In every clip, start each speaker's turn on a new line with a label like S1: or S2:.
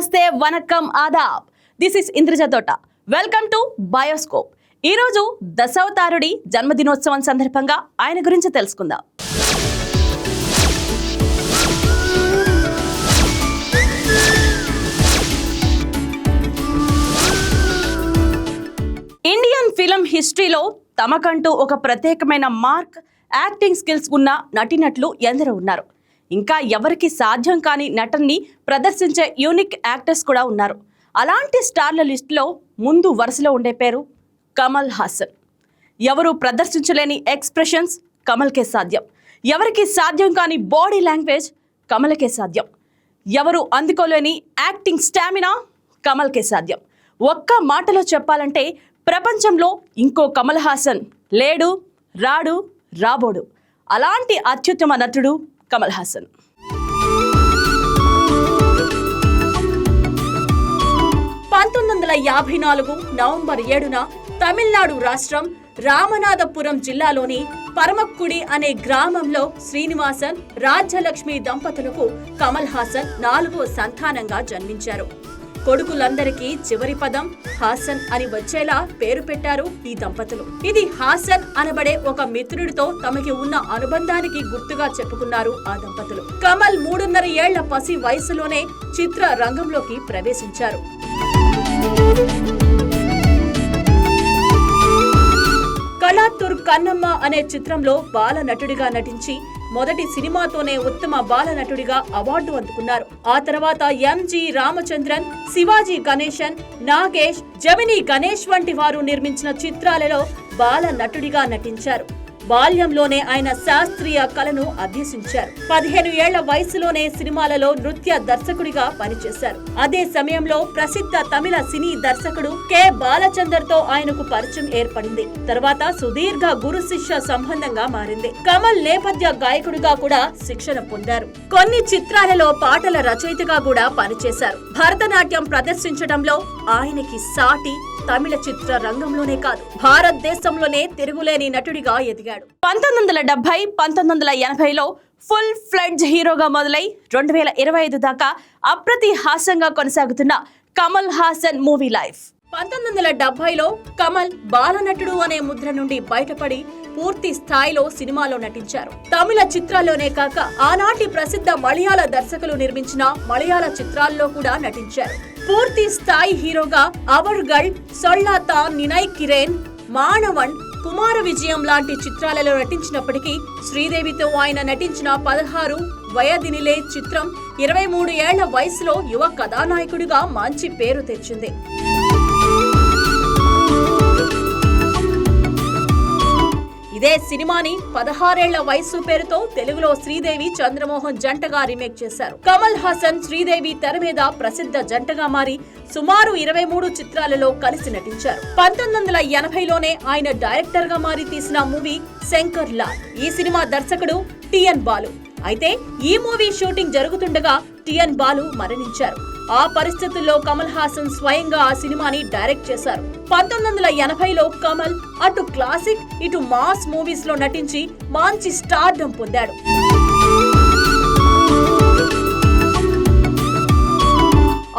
S1: నమస్తే వనకం Aadab. This is Indraja Thota. Welcome to bioscope ఈరోజు దశావతారుడి జన్మదినోత్సవం సందర్భంగా ఆయన గురించి తెలుసుకుందాం. ఇండియన్ ఫిలిం హిస్టరీలో తమకంటూ ఒక ప్రత్యేకమైన మార్క్ యాక్టింగ్ స్కిల్స్ ఉన్న నటినట్లు ఎందరో ఉన్నారు. ఇంకా ఎవరికి సాధ్యం కాని నటన్ని ప్రదర్శించే యూనిక్ యాక్టర్స్ కూడా ఉన్నారు. అలాంటి స్టార్ల లిస్టులో ముందు వరుసలో ఉండే పేరు కమల్ హాసన్. ఎవరు ప్రదర్శించలేని ఎక్స్ప్రెషన్స్ కమల్కే సాధ్యం. ఎవరికి సాధ్యం కాని బాడీ లాంగ్వేజ్ కమల్కే సాధ్యం. ఎవరు అందుకోలేని యాక్టింగ్ స్టామినా కమల్కే సాధ్యం. ఒక్క మాటలో చెప్పాలంటే ప్రపంచంలో ఇంకో కమల్ హాసన్ లేడు రాడు రాబోడు. అలాంటి అత్యుత్తమ నటుడు కమల్ హాసన్ పంతొమ్మిది వందల యాభై నాలుగు నవంబర్ ఏడున తమిళనాడు రాష్ట్రం రామనాథపురం జిల్లాలోని పరమక్కుడి అనే గ్రామంలో శ్రీనివాసన్ రాజ్యలక్ష్మి దంపతులకు కమల్ హాసన్ నాలుగో సంతానంగా జన్మించారు. కొడుకులందరికీ చివరి పదం హాసన్ అని వచ్చేలా పేరు పెట్టారు ఈ దంపతులు. ఇది హాసన్ అనబడే ఒక మిత్రుడితో తమకి ఉన్న అనుబంధానికి గుర్తుగా చెప్పుకున్నారు ఆ దంపతులు. కమల్ మూడున్నర ఏళ్ళ పసి వయసులోనే చిత్ర రంగంలోకి ప్రవేశించారు. కళాతుర్ కన్నమ్మ అనే చిత్రంలో బాల నటుడిగా నటించి మొదటి సినిమాతోనే ఉత్తమ బాల నటుడిగా అవార్డు అందుకున్నారు. ఆ తర్వాత ఎంజి రామచంద్రన్ శివాజీ గణేశన్ నాగేష్ జమిని గణేష్ వంటి వారు నిర్మించిన చిత్రాలలో బాల నటుడిగా నటించారు. బాల్యంలోనే ఆయన శాస్త్రీయ కళను అభ్యసించారు. పదిహేను ఏళ్ళ వయసులోనే సినిమాలలో నృత్య దర్శకుడిగా పనిచేశారు. అదే సమయంలో ప్రసిద్ధ తమిళ సినీ దర్శకుడు కె. బాలచందర్తో ఆయనకు పరిచయం ఏర్పడింది. తర్వాత సుదీర్ఘ గురు శిష్య సంబంధంగా మారింది. కమల్ నేపథ్య గాయకుడిగా కూడా శిక్షణ పొందారు. కొన్ని చిత్రాలలో పాటల రచయితగా కూడా పనిచేశారు. భరతనాట్యం ప్రదర్శించడంలో ఆయనకి సాటి తమిళ చిత్ర రంగంలోనే కాదు. భారతదేశంలోనే తిరుగులేని నటుడిగా ఎదిగారు. ఎదిగాడు పంతొమ్మిది వందల డెబ్బై పంతొమ్మిది వందల ఎనభైలో ఫుల్ ఫ్లడ్జ్ హీరోగా మొదలై రెండు వేల ఇరవై ఐదు దాకా అప్రతిహాసంగా కొనసాగుతున్న కమల్ హాసన్ మూవీ లైఫ్. పంతొమ్మిది వందల డెబ్బైలో కమల్ బాలనటుడు అనే ముద్ర నుండి బయటపడి పూర్తి స్థాయిలో సినిమాలో నటించారు. తమిళ చిత్రాల్లోనే కాక ఆనాటి ప్రసిద్ధ మలయాళ దర్శకులు నిర్మించిన మలయాళ చిత్రాల్లో కూడా నటించారు. పూర్తి స్థాయి హీరోగా అవర్గల్ సొల్లాతా నినై కిరేన్ మానవన్ కుమార విజయం లాంటి చిత్రాలలో నటించినప్పటికీ శ్రీదేవితో ఆయన నటించిన పదహారు వయదినిలే చిత్రం ఇరవై మూడు ఏళ్ళ వయసులో యువ కథానాయకుడిగా మంచి పేరు తెచ్చింది. ఇదే సినిమాని పదహారేళ్ళ వయస్సు పేరుతో తెలుగులో శ్రీదేవి చంద్రమోహన్ జంటగా రీమేక్ చేశారు. కమల్ హాసన్ శ్రీదేవి తెర మీద ప్రసిద్ధ జంటగా మారి సుమారు ఇరవై మూడు చిత్రాలలో కలిసి నటించారు. పంతొమ్మిది వందల ఎనభైలోనే ఆయన డైరెక్టర్గా మారి తీసిన మూవీ శంకర్ లాల్. ఈ సినిమా దర్శకుడు టిఎన్ బాలు. అయితే ఈ మూవీ షూటింగ్ జరుగుతుండగా టిఎన్ బాలు మరణించారు. ఆ పరిస్థితుల్లో కమల్ హాసన్ స్వయంగా ఆ సినిమాని డైరెక్ట్ చేశారు. పంతొమ్మిది వందల ఎనభైలో కమల్ అటు క్లాసిక్ ఇటు మాస్ మూవీస్లో నటించి మంచి స్టార్డం పొందాడు.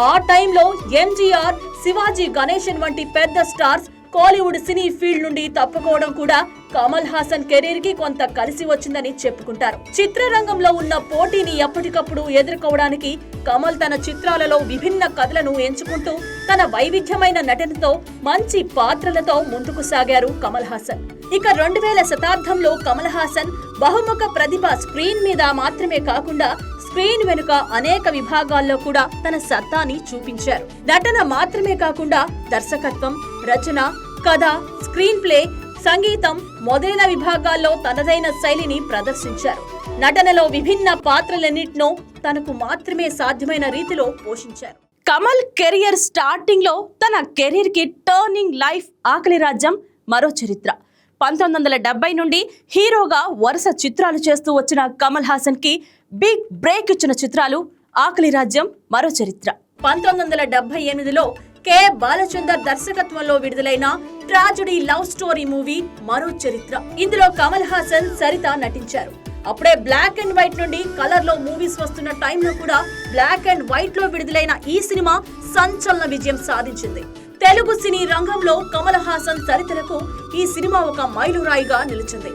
S1: ఆ టైంలో ఎంజీఆర్ శివాజీ గణేశన్ వంటి పెద్ద స్టార్స్ కోలీవుడ్ సినీ ఫీల్డ్ నుండి తప్పుకోవడం కూడా కమల్ హాసన్ కెరీర్కి కొంత కలిసి వచ్చిందని చెప్పుకుంటారు. చిత్రరంగంలో ఉన్న పోటీని ఎప్పటికప్పుడు ఎదుర్కోవడానికి కమల్ తన చిత్రాలలో విభిన్న కథలను ఎంచుకుంటూ తన వైవిధ్యమైన నటనతో మంచి పాత్రలతో ముందుకు సాగారు కమల్ హాసన్. ఇక రెండు వేల శతాబ్దంలో కమల్ హాసన్ బహుముఖ ప్రతిభ స్క్రీన్ మీద మాత్రమే కాకుండా స్క్రీన్ వెనుక అనేక విభాగాల్లో కూడా తన సత్తాని చూపించారు. నటన మాత్రమే కాకుండా దర్శకత్వం రచన కథ స్క్రీన్ ప్లే సంగీతం మొదలైన విభాగాల్లో తనదైన శైలిని ప్రదర్శించారు. నటనలో విభిన్న పాత్రలన్నింటినో తనకు మాత్రమే సాధ్యమైన రీతిలో పోషించారు. కమల్ కెరియర్ స్టార్టింగ్లో తన కెరీర్కి టర్నింగ్ లైఫ్ ఆకలి రాజ్యం మరో చరిత్ర. పంతొమ్మిది వందల డెబ్బై నుండి హీరోగా వరుస చిత్రాలు చేస్తూ వచ్చిన కమల్ హాసన్కి బిగ్ బ్రేక్ ఇచ్చిన చిత్రాలు ఆకలి రాజ్యం మరో చరిత్ర. పంతొమ్మిది వందల డెబ్బై ఎనిమిదిలో కె. బాలచందర్ దర్శకత్వంలో విడుదలైన ట్రాజడీ లవ్ స్టోరీ మూవీ మరో చరిత్ర. ఇందులో కమల్ హాసన్ సరిత నటించారు. అప్పుడే బ్లాక్ అండ్ వైట్ నుండి కలర్లో మూవీస్ వస్తున్న టైంలో కూడా బ్లాక్ అండ్ వైట్లో విడుదలైన ఈ సినిమా సంచలన విజయం సాధించింది. తెలుగు సినీ రంగంలో కమల్ హాసన్ చరిత్రకు ఈ సినిమా ఒక మైలురాయిగా నిలిచింది.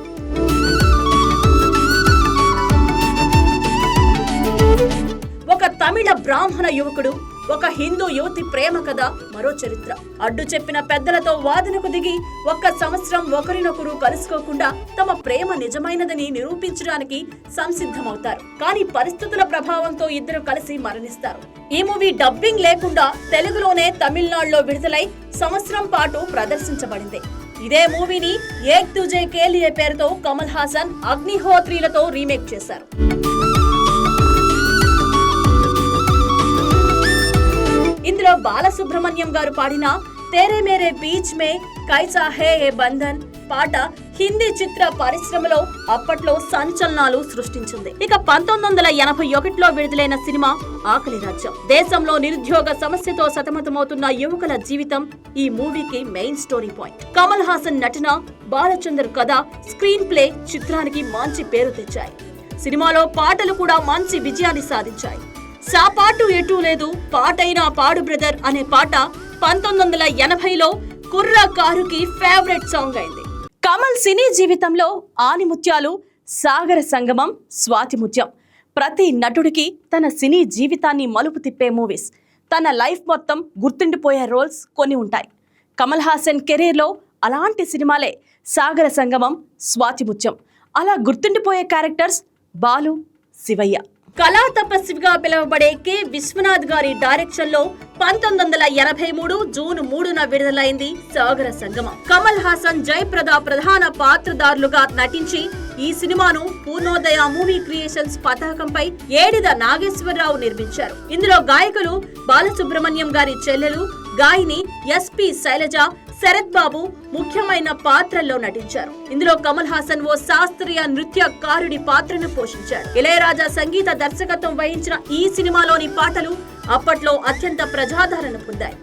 S1: ఒక తమిళ బ్రాహ్మణ యువకుడు ఒక హిందూ యువతి ప్రేమ కథ మరో చరిత్ర. అడ్డు చెప్పిన పెద్దలతో వాదనకు దిగి ఒక్క సంవత్సరం ఒకరినొకరు కలుసుకోకుండా తమ ప్రేమ నిజమైనదని నిరూపించడానికి సంసిద్ధమవుతారు. కానీ పరిస్థితుల ప్రభావంతో ఇద్దరు కలిసి మరణిస్తారు. ఈ మూవీ డబ్బింగ్ లేకుండా తెలుగులోనే తమిళనాడులో విడుదలై సంవత్సరం పాటు ప్రదర్శించబడింది. ఇదే మూవీని ఏక్ తుజే కేలియే పేరుతో కమల్ హాసన్ అగ్నిహోత్రిలతో రీమేక్ చేశారు. ఇందులో బాలసుబ్రహ్మణ్యం గారు పాడిన తేరే మేరే బీచ్ మే కైసా హే ఏ బంధన్ పాట హిందీ చిత్ర పరిశ్రమలో అప్పట్లో సంచలనాలు సృష్టించింది. ఇక పంతొమ్మిది వందల ఎనభై ఒకటిలో విడుదలైన సినిమా ఆకలి రాజ్యం. దేశంలో నిరుద్యోగ సమస్యతో సతమతమవుతున్న యువకుల జీవితం ఈ మూవీకి main story point. Kamal Haasan నటన బాలచందర్ కథ స్క్రీన్ ప్లే చిత్రానికి మంచి పేరు తెచ్చాయి. సినిమాలో పాటలు కూడా మంచి విజయాన్ని సాధించాయి. సాపాటు ఎటూ లేదు పాటైనా పాడు బ్రదర్ అనే పాట పంతొమ్మిది వందల ఎనభైలో కుర్ర కారుకి ఫేవరెట్ సాంగ్ అయింది. కమల్ సినీ జీవితంలో ఆనిముత్యాలు సాగర సంగమం స్వాతిముత్యం ప్రతి నటుడికి తన సినీ జీవితాన్ని మలుపు తిప్పే మూవీస్ తన లైఫ్ మొత్తం గుర్తుండిపోయే రోల్స్ కొన్ని ఉంటాయి. కమల్ హాసన్ కెరీర్లో అలాంటి సినిమాలే సాగర సంగమం స్వాతిముత్యం అలా గుర్తుండిపోయే క్యారెక్టర్స్ బాలు శివయ్య. కళా తపస్విగా పిలువబడే కె. విశ్వనాథ్ గారి డైరెక్షన్లో పంతొమ్మిది వందల ఎనభై మూడు జూన్ మూడున విడుదలైంది సాగర సంగమం. కమల్ హాసన్ జయప్రద ప్రధాన పాత్రదారులుగా నటించి ఈ సినిమాను పూర్ణోదయ మూవీ క్రియేషన్స్ పతాకంపై ఏడిద నాగేశ్వరరావు నిర్మించారు. ఇందులో గాయకులు బాలసుబ్రహ్మణ్యం గారి చెల్లెలు గాయని ఎస్పి శైలజ శరత్ బాబు ముఖ్యమైన పాత్రల్లో నటించారు. ఇందులో కమల్ హాసన్ ఓ శాస్త్రీయ నృత్యకారుడి పాత్రను పోషించాడు. ఇళయరాజా సంగీత దర్శకత్వం వహించిన ఈ సినిమాలోని పాటలు అప్పట్లో అత్యంత ప్రజాదరణ పొందాయి.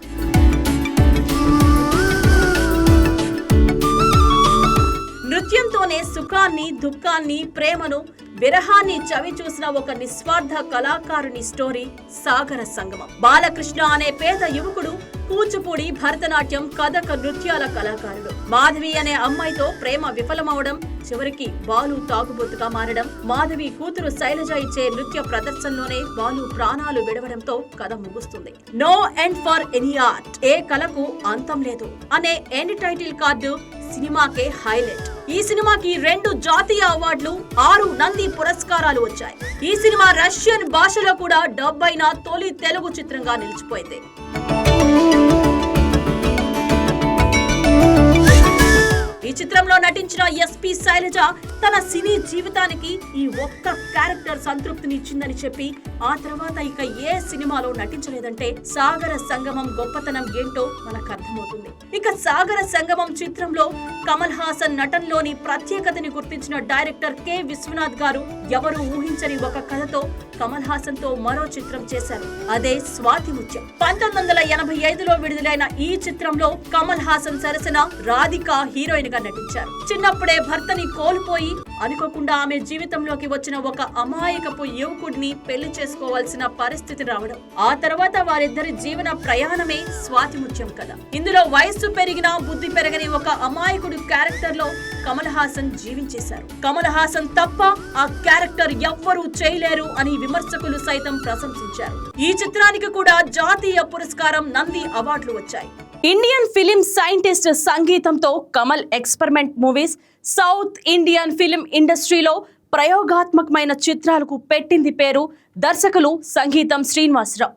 S1: నృత్యంతోనే సుఖాన్ని దుఃఖాన్ని ప్రేమను విరహాన్ని చవి చూసిన ఒక నిస్వార్థ కళాకారుని స్టోరీ సాగర సంగమం. బాలకృష్ణ అనే పేద యువకుడు కూచిపూడి భరతనాట్యం కథక నృత్యాల కళాకారుడు. మాధవి అనే అమ్మాయితో ప్రేమ విఫలమవడం చివరికి బాలు తాగుబోతుగా మారడం మాధవి కూతురు శైలజ ఇచ్చే నృత్య ప్రదర్శనలోనే బాలు ప్రాణాలు విడవడంతో కథ ముగుస్తుంది. No end for any art. ఏ కళకు అంతం లేదు. అనే ఎండ్ టైటిల్ కార్డు సినిమాకే హైలైట్. ఈ సినిమాకి రెండు జాతీయ అవార్డులు ఆరు నంది పురస్కారాలు వచ్చాయి. ఈ సినిమా రష్యన్ భాషలో కూడా డబ్ అయిన తొలి తెలుగు చిత్రంగా నిలిచిపోయింది. ఈ చిత్రంలో నటించిన ఎస్పి శైలజ తన సినీ జీవితానికి ఈ ఒక్క క్యారెక్టర్ సంతృప్తిని ఇచ్చిందని చెప్పి ఆ తర్వాత ఇక ఏ సినిమాలో నటించలేదంటే సాగర సంగమం గొప్పతనం ఏంటో మనకు అర్థమవుతుంది. ఇక సాగర సంగమం చిత్రంలో కమల్ హాసన్ నటనలోని ప్రత్యేకతని గుర్తించిన డైరెక్టర్ కె. విశ్వనాథ్ గారు ఎవరు ఊహించని ఒక కథతో కమల్ హాసన్తో మరో చిత్రం చేశారు. అదే స్వాతి ముత్యం. పంతొమ్మిది వందల ఎనభై ఐదులో విడుదలైన ఈ చిత్రంలో కమల్ హాసన్ సరసన రాధిక హీరోయిన్ గా నటించారు. చిన్నప్పుడే భర్తని కోల్పోయి అనుకోకుండా ఆమె జీవితంలోకి వచ్చిన ఒక అమాయకపు యువకుడిని పెళ్ళి చేసుకోవాల్సిన పరిస్థితి రావడం. ఆ తర్వాత వారిద్దరి జీవన ప్రయాణమే స్వాతిముత్యం కదా ఇందులో వయస్సు పెరిగినా బుద్ధి పెరగని ఒక అమాయకుడు క్యారెక్టర్లో కమల్ హాసన్ జీవించేశారు. కమల్ హాసన్ తప్ప ఆ క్యారెక్టర్ ఎవ్వరూ చేయలేరు అని విమర్శకులు సైతం ప్రశంసించారు. ఈ చిత్రానికి కూడా జాతీయ పురస్కారం నంది అవార్డులు వచ్చాయి. ఇండియన్ ఫిలిం సైంటిస్ట్ సంగీతంతో Kamal experiment movies south Indian film ఇండస్ట్రీలో ప్రయోగాత్మకమైన చిత్రాలకు పెట్టింది పేరు దర్శకులు సంగీతం శ్రీనివాసరావు.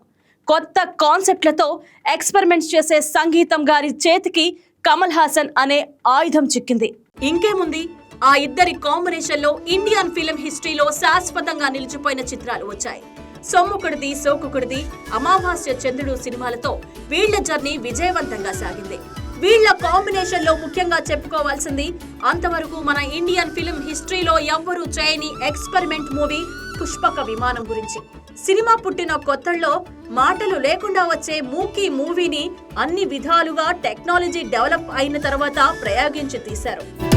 S1: కొత్త కాన్సెప్ట్లతో ఎక్స్పెరిమెంట్స్ చేసే సంగీతం గారి చేతికి కమల్ హాసన్ అనే ఆయుధం చిక్కింది. ఇంకేముంది? ఆ ఇద్దరి కాంబినేషన్లో ఇండియన్ ఫిలిం హిస్టరీలో శాశ్వతంగా నిలిచిపోయిన చిత్రాలు వచ్చాయి. సొమ్ముకుడిది సోకుకుడిది అమావాస్య చంద్రుడు సినిమాలతో వీళ్ళ జర్నీ విజయవంతంగా సాగింది. వీళ్ళ కాంబినేషన్లో ముఖ్యంగా చెప్పుకోవాల్సింది అంతవరకు మన ఇండియన్ ఫిలిం హిస్టరీలో ఎవ్వరూ చేయని ఎక్స్పెరిమెంట్ మూవీ పుష్పక విమానం గురించి. సినిమా పుట్టిన కొత్తల్లో మాటలు లేకుండా వచ్చే మూకీ మూవీని అన్ని విధాలుగా టెక్నాలజీ డెవలప్ అయిన తర్వాత ప్రయోగించి తీశారు.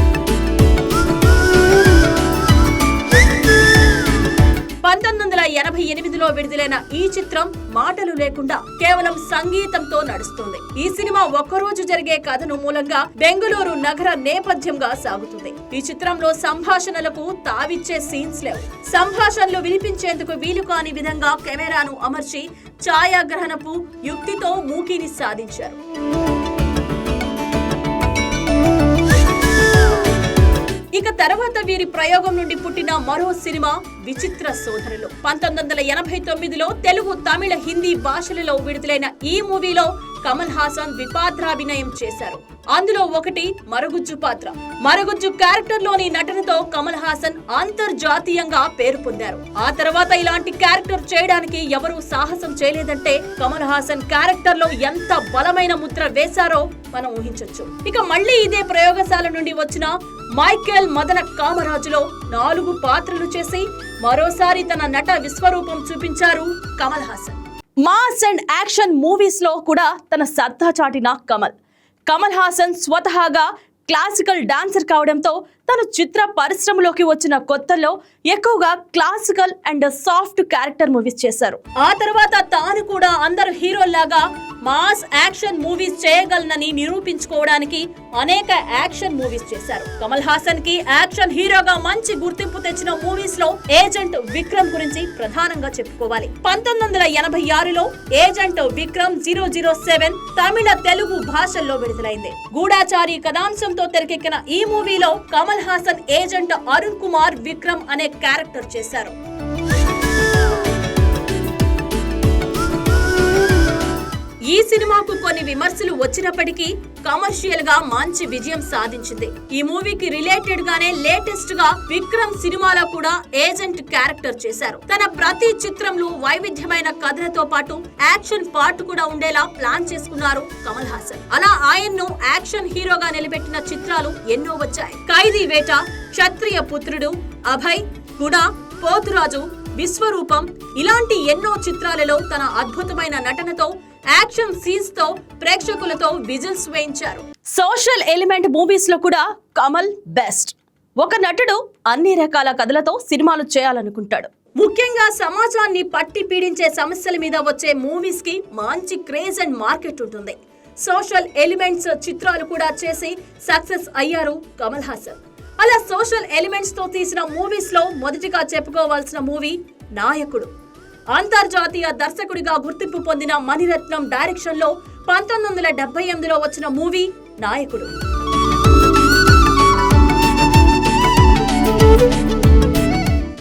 S1: పంతొమ్మిది వందల ఎనభై ఎనిమిదిలో విడుదలైన ఈ చిత్రం మాటలు లేకుండా కేవలం సంగీతంతో నడుస్తుంది. ఈ సినిమా ఒక్కరోజు జరిగే కథను మూలంగా బెంగళూరు నగర నేపథ్యంగా సాగుతుంది. ఈ చిత్రంలో సంభాషణలకు తావిచ్చే సీన్స్ లేవు. సంభాషణలు వినిపించేందుకు వీలు కాని విధంగా కెమెరాను అమర్చి ఛాయాగ్రహణపు యుక్తితో మూకీని సాధించారు. ఇక తర్వాత వీరి ప్రయోగం నుండి పుట్టిన మరో సినిమా విచిత్ర సోదరులు. పంతొమ్మిది వందల ఎనభై తొమ్మిదిలో తెలుగు తమిళ హిందీ భాషలలో విడుదలైన ఈ మూవీలో కమల్ హాసన్ ద్విపాత్రాభినయం చేశారు. అందులో ఒకటి మరుగుజ్జు పాత్ర. మరుగుజ్జు క్యారెక్టర్లోని నటనతో కమల్ హాసన్ అంతర్జాతీయంగా పేరు పొందారు. ఆ తర్వాత ఇలాంటి క్యారెక్టర్ చేయడానికి ఎవరూ సాహసం చేయలేదంటే కమల్ హాసన్ క్యారెక్టర్లో ఎంత బలమైన ముద్ర వేశారో మనం ఊహించొచ్చు. ఇక మళ్ళీ ఇదే ప్రయోగశాల నుండి వచ్చిన మైకేల్ మదన కామరాజులో నాలుగు పాత్రలు చేసి మరోసారి తన నట విశ్వరూపం చూపించారు Kamal Haasan. Mass and action మూవీస్లో కూడా తన సత్తా చాటిన కమల్. కమల్ హాసన్ స్వతహాగా క్లాసికల్ డాన్సర్ కావడంతో తను చిత్ర పరిశ్రమలోకి వచ్చిన కొత్తలో ఎక్కువగా classical and soft character movies చేశారు. ఆ తర్వాత తాను కూడా అందరు హీరోల్లాగా మాస్ యాక్షన్ మూవీస్ చేయగలనని నిరూపించుకోవడానికి అనేక యాక్షన్ మూవీస్ చేశారు. కమల్ హాసన్కి యాక్షన్ హీరోగా మంచి గుర్తింపు తెచ్చిన మూవీస్లో ఏజెంట్ విక్రమ్ గురించి ప్రధానంగా చెప్పుకోవాలి. పంతొమ్మిది వందల ఎనభై ఆరులో agent Vikram zero zero seven Tamil Telugu భాషల్లో విడుదలైంది. గూఢాచారి కథాంశంతో తెరకెక్కిన ఈ మూవీలో కమల్ హాసన్ ఏజెంట్ అరుణ్ కుమార్ విక్రమ్ అనే క్యారెక్టర్ చేశారు. ఈ సినిమాకు కొన్ని విమర్శలు వచ్చినప్పటికీ కమర్షియల్గా మంచి విజయం సాధించింది. ఈ మూవీకి రిలేటెడ్ గానే లేటెస్ట్గా విక్రమ్ సినిమాలో కూడా ఏజెంట్ క్యారెక్టర్ చేశారు. తన ప్రతి చిత్రంలో వైవిధ్యమైన కథలతో పాటు యాక్షన్ పార్ట్ కూడా ఉండేలా ప్లాన్ చేసుకున్నారు కమల్ హాసన్. అలా ఆయన్ను యాక్షన్ హీరోగా నిలబెట్టిన చిత్రాలు ఎన్నో వచ్చాయి. ఖైదీ వేట క్షత్రియ పుత్రుడు అభయ్ గుణ పోతురాజు విశ్వరూపం ఇలాంటి ఎన్నో చిత్రాలలో తన అద్భుతమైన నటనతో యాక్షన్ సీన్స్తో ప్రేక్షకులతో విజిల్స్ వేయించారు. సోషల్ ఎలిమెంట్ మూవీస్లో కూడా కమల్ బెస్ట్. ఒక నటుడు అన్ని రకాల కథలతో సినిమాలు చేయాలనుకుంటాడు. ముఖ్యంగా సమాజాన్ని పట్టి పీడించే సమస్యల మీద వచ్చే మూవీస్కి మంచి క్రేజ్ అండ్ మార్కెట్ ఉంటుంది. సోషల్ ఎలిమెంట్స్ చిత్రాలు కూడా చేసి సక్సెస్ అయ్యారు కమల్ హాసన్. అలా సోషల్ ఎలిమెంట్స్తో తీసిన మూవీస్లో మొదటిగా చెప్పుకోవాల్సిన మూవీ నాయకుడు. అంతర్జాతీయ దర్శకుడిగా గుర్తింపు పొందిన మణిరత్నం డైరెక్షన్లో పంతొమ్మిది వందల డెబ్బై ఎనిమిదిలో వచ్చిన మూవీ నాయకుడు.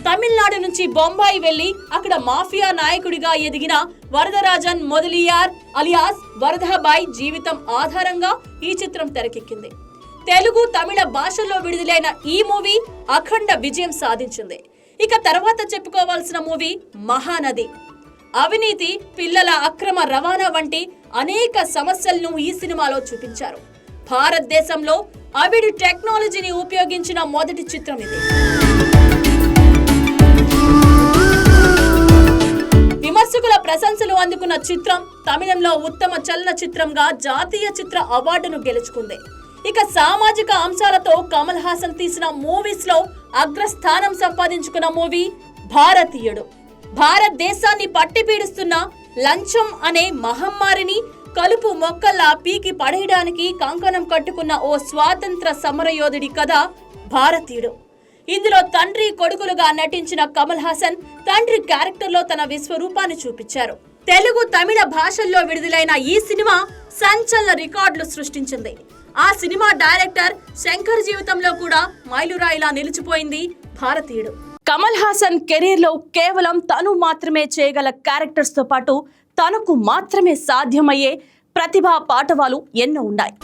S1: తమిళనాడు నుంచి బొంబాయి వెళ్ళి అక్కడ మాఫియా నాయకుడిగా ఎదిగిన వరదరాజన్ మొదలియార్ అలియాస్ వరదబాయ్ జీవితం ఆధారంగా ఈ చిత్రం తెరకెక్కింది. తెలుగు తమిళ భాషల్లో విడుదలైన ఈ మూవీ అఖండ విజయం సాధించింది. ఇక తర్వాత చెప్పుకోవాల్సిన మూవీ మహానది. అవినీతి పిల్లల అక్రమ రవాణా వంటి అనేక సమస్యలను ఈ సినిమాలో చూపించారు. భారతదేశంలో అవిడి టెక్నాలజీని ఉపయోగించిన మొదటి చిత్రం ఇది. విమర్శకుల ప్రశంసలు అందుకున్న చిత్రం తమిళంలో ఉత్తమ చలనచిత్రంగా జాతీయ చిత్ర అవార్డును గెలుచుకుంది. ఇక సామాజిక అంశాలతో కమల్ హాసన్ తీసిన మూవీస్లో అగ్రస్థానం సంపాదించుకున్న మూవీ భారతీయుడు. భారతదేశాన్ని పట్టి పీడిస్తున్న లంచం అనే మహమ్మారిని కలుపు మొక్కల్లా పీకి పడేయడానికి కంకణం కట్టుకున్న ఓ స్వాతంత్ర సమరయోధుడి కథ భారతీయుడు. ఇందులో తండ్రి కొడుకులుగా నటించిన కమల్ హాసన్ తండ్రి క్యారెక్టర్లో తన విశ్వరూపాన్ని చూపించారు. తెలుగు తమిళ భాషల్లో విడుదలైన ఈ సినిమా సంచలన రికార్డులు సృష్టించింది. ఆ సినిమా డైరెక్టర్ శంకర్ జీవితంలో కూడా మైలురాయిలా నిలిచిపోయింది భారతీయుడు. కమల్ హాసన్ కెరీర్లో కేవలం తను మాత్రమే చేయగల క్యారెక్టర్స్తో పాటు తనకు మాత్రమే సాధ్యమయ్యే ప్రతిభా పాటవాలు ఎన్నో ఉన్నాయి.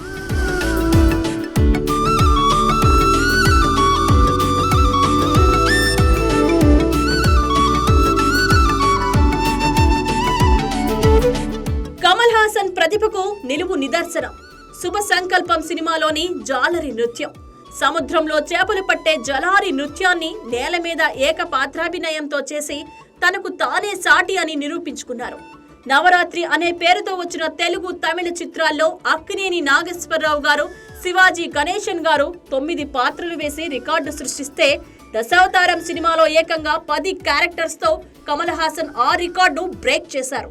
S1: కమల్ హాసన్ ప్రతిభకు నిలువు నిదర్శనం. శుభ సంకల్పం సినిమాలోని జాలరి నృత్యం. సముద్రంలో చేపలు పట్టే జలారి నృత్యాన్ని నేల మీద ఏక పాత్రాభినయంతో చేసి తనకు తానే సాటి అని నిరూపించుకున్నారు. నవరాత్రి అనే పేరుతో వచ్చిన తెలుగు తమిళ చిత్రాల్లో అక్కినేని నాగేశ్వరరావు గారు శివాజీ గణేశన్ గారు తొమ్మిది పాత్రలు వేసి రికార్డు సృష్టిస్తే దశావతారం సినిమాలో ఏకంగా పది క్యారెక్టర్స్తో కమల్ హాసన్ ఆ రికార్డు బ్రేక్ చేశారు.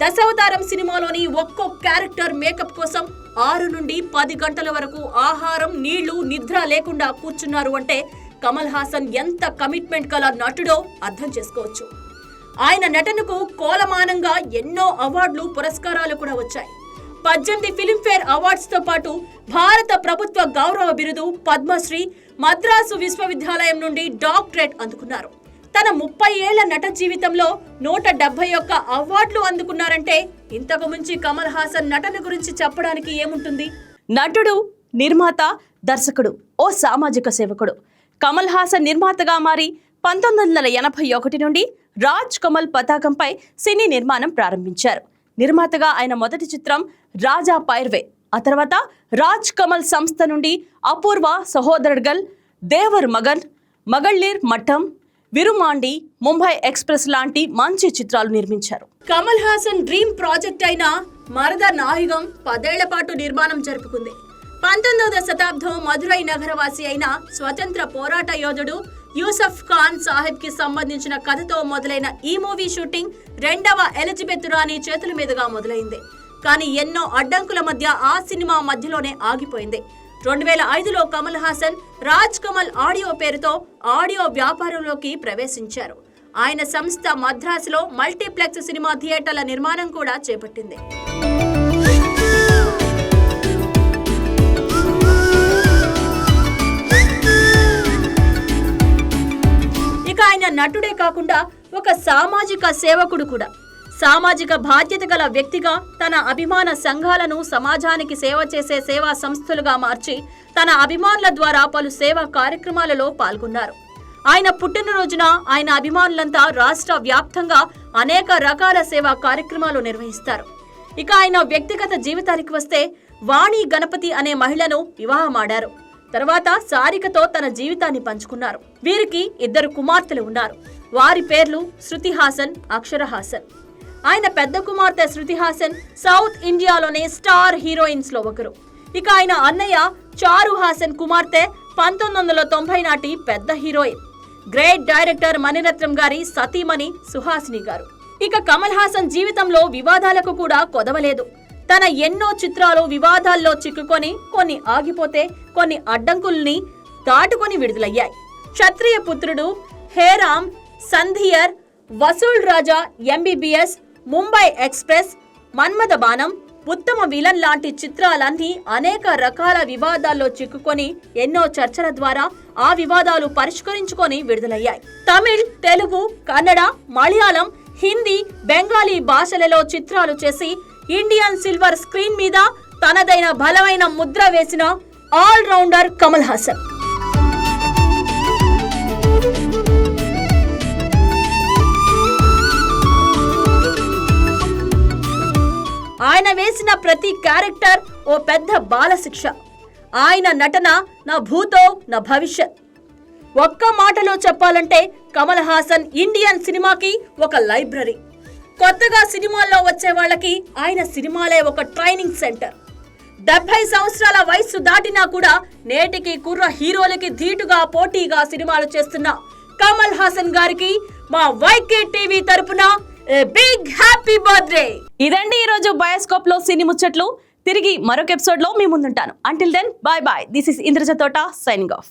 S1: దశావతారం సినిమాలోని ఒక్కో క్యారెక్టర్ మేకప్ కోసం ఆరు నుండి పది గంటల వరకు ఆహారం నీళ్ళు నిద్ర లేకుండా కూర్చున్నారు అంటే కమల్ హాసన్ ఎంత కమిట్మెంట్ గల నటుడో అర్థం చేసుకోవచ్చు. ఆయన నటనకు కోలమానంగా ఎన్నో అవార్డులు పురస్కారాలు కూడా వచ్చాయి. పద్దెనిమిది ఫిలింఫేర్ అవార్డ్స్తో పాటు భారత ప్రభుత్వ గౌరవ బిరుదు పద్మశ్రీ మద్రాసు విశ్వవిద్యాలయం నుండి డాక్టరేట్ అందుకున్నారు. తన ముప్పై ఏళ్ళ నట జీవితంలో నూట డెబ్బై ఒక్క అవార్డులు అందుకున్నారంటే ఇంతకు ముంచి కమల్ హాసన్ నటన గురించి చెప్పడానికి ఏముంటుంది? నటుడు నిర్మాత దర్శకుడు ఓ సామాజిక సేవకుడు. కమల్ హాసన్ నిర్మాతగా మారి పంతొమ్మిది వందల ఎనభై ఒకటి నుండి రాజ్ కమల్ పతాకంపై సినీ నిర్మాణం ప్రారంభించారు. నిర్మాతగా ఆయన మొదటి చిత్రం రాజా పైర్వే ఆ తర్వాత రాజ్ కమల్ సంస్థ నుండి అపూర్వ సహోదరడ్గల్ దేవర్ మగన్ మగళ్ళీర్ మఠం విరుమాండి ముంబై ఎక్స్ప్రెస్ లాంటి మంచి చిత్రాలు నిర్మించారు. కమల్ హాసన్ డ్రీమ్ ప్రాజెక్ట్ అయిన మరద నాయుగం పదేళ్ళ పాటు నిర్మాణం జరుపుకుంది. పంతొమ్మిదవ శతాబ్దం మధురై నగరవాసి అయిన స్వతంత్ర పోరాట యోధుడు యూసఫ్ ఖాన్ సాహెబ్కి సంబంధించిన కథతో మొదలైన ఈ మూవీ షూటింగ్ రెండవ ఎలిజబెత్ రాణి చేతుల మీదుగా మొదలైంది. కానీ ఎన్నో అడ్డంకుల మధ్య ఆ సినిమా మధ్యలోనే ఆగిపోయింది. రెండు వేల ఐదులో కమల్ హాసన్ రాజ్ కమల్ ఆడియో పేరుతో ఆడియో వ్యాపారంలోకి ప్రవేశించారు. ఆయన సంస్థ మద్రాసులో మల్టీప్లెక్స్ సినిమా థియేటర్ల నిర్మాణం కూడా చేపట్టింది. ఇక ఆయన నటుడే కాకుండా ఒక సామాజిక సేవకుడు కూడా. సామాజిక బాధ్యత గల వ్యక్తిగా తన అభిమాన సంఘాలను సమాజానికి సేవ చేసే సేవా సంస్థలుగా మార్చి తన అభిమానుల ద్వారా పలు సేవా కార్యక్రమాలలో పాల్గొన్నారు. ఆయన పుట్టినరోజున ఆయన అభిమానులంతా రాష్ట్ర వ్యాప్తంగా అనేక రకాల సేవా కార్యక్రమాలు నిర్వహిస్తారు. ఇక ఆయన వ్యక్తిగత జీవితానికి వస్తే వాణి గణపతి అనే మహిళను వివాహమాడారు. తర్వాత సారికతో తన జీవితాన్ని పంచుకున్నారు. వీరికి ఇద్దరు కుమార్తెలు ఉన్నారు. వారి పేర్లు శృతి హాసన్ అక్షర హాసన్. ఆయన పెద్ద కుమార్తె శృతి హాసన్ సౌత్ ఇండియాలోనే స్టార్ హీరోయిన్స్లో ఒకరు. ఇక ఆయన అన్నయ్య చారు హాసన్ కుమార్తె పంతొమ్మిది వందల తొంభై నాటి పెద్ద హీరోయిన్. గ్రేట్ డైరెక్టర్ మణిరత్నం గారి సతీమణి సుహాసిని గారు. ఇక కమల్ హాసన్ జీవితంలో వివాదాలకు కూడా కొదవలేదు. తన ఎన్నో చిత్రాలు వివాదాల్లో చిక్కుకొని కొన్ని ఆగిపోతే కొన్ని అడ్డంకుల్ని దాటుకొని విడుదలయ్యాయి. క్షత్రియ పుత్రుడు Hey Ram Sandhiyar Vasool Raja MBBS Mumbai express Manmadha Banam Uttama villain లాంటి చిత్రాలన్నీ అనేక రకాల వివాదాల్లో చిక్కుకొని ఎన్నో చర్చల ద్వారా ఆ వివాదాలు పరిష్కరించుకొని విడుదలయ్యాయి. తమిళ్ తెలుగు కన్నడ మలయాళం హిందీ బెంగాలీ భాషలలో చిత్రాలు చేసి ఇండియన్ సిల్వర్ స్క్రీన్ మీద తనదైన బలమైన ముద్ర వేసిన ఆల్ రౌండర్ కమల్ హాసన్. ఆయన వేసిన ప్రతి క్యారెక్టర్ ఓ పెద్ద బాలశిక్ష. ఆయన నటన నా భూతో నా భవిష్యత్. ఒక్క మాటలో చెప్పాలంటే కమల్ హాసన్ ఇండియన్ సినిమాకి ఒక లైబ్రరీ. కొత్తగా సినిమాల్లో వచ్చే వాళ్ళకి ఆయన సినిమాలే ఒక ట్రైనింగ్ సెంటర్. డెబ్బై సంవత్సరాల వయస్సు దాటినా కూడా నేటికి కుర్ర హీరోలకి ధీటుగా పోటీగా సినిమాలు చేస్తున్న కమల్ హాసన్ గారికి మా వైకే టీవీ తరపున బిగ్ హ్యాపీ బర్త్డే ఇదండి ఈ రోజు బయోస్కోప్లో సినీ ముచ్చట్లు. తిరిగి మరొక ఎపిసోడ్లో మీ ముందుంటాను. Until then bye bye this is Indraja Thota signing off